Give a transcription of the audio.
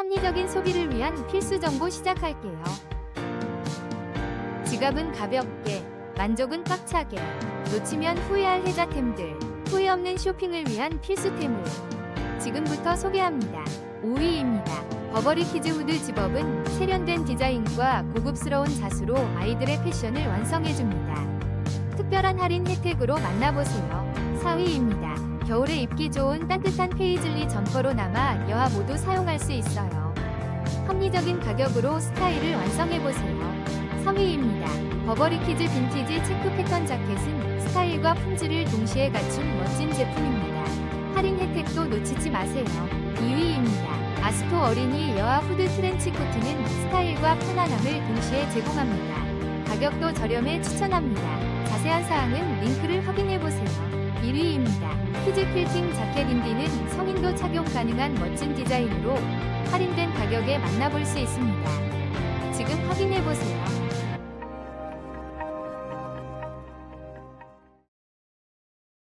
합리적인 소비를 위한 필수 정보 시작할게요. 지갑은 가볍게, 만족은 꽉차게, 놓치면 후회할 혜자템들, 후회 없는 쇼핑을 위한 필수템을 지금부터 소개합니다. 5위입니다. 버버리 키즈 후드 집업은 세련된 디자인과 고급스러운 자수로 아이들의 패션을 완성해줍니다. 특별한 할인 혜택으로 만나보세요. 4위입니다. 겨울에 입기 좋은 따뜻한 페이즐리 점퍼로 남아 여하 모두 사용할 수 있어요. 합리적인 가격으로 스타일을 완성해보세요. 3위입니다. 버버리 키즈 빈티지 체크 패턴 자켓은 스타일과 품질을 동시에 갖춘 멋진 제품입니다. 할인 혜택도 놓치지 마세요. 2위입니다. 아스토 어린이 여아 후드 트렌치 코트는 스타일과 편안함을 동시에 제공합니다. 가격도 저렴해 추천합니다. 자세한 사항은 링크를 확인해보세요. 1위입니다. 키즈 퀼팅 자켓 인디는 성인도 착용 가능한 멋진 디자인으로 할인된 가격에 만나볼 수 있습니다. 지금 확인해보세요.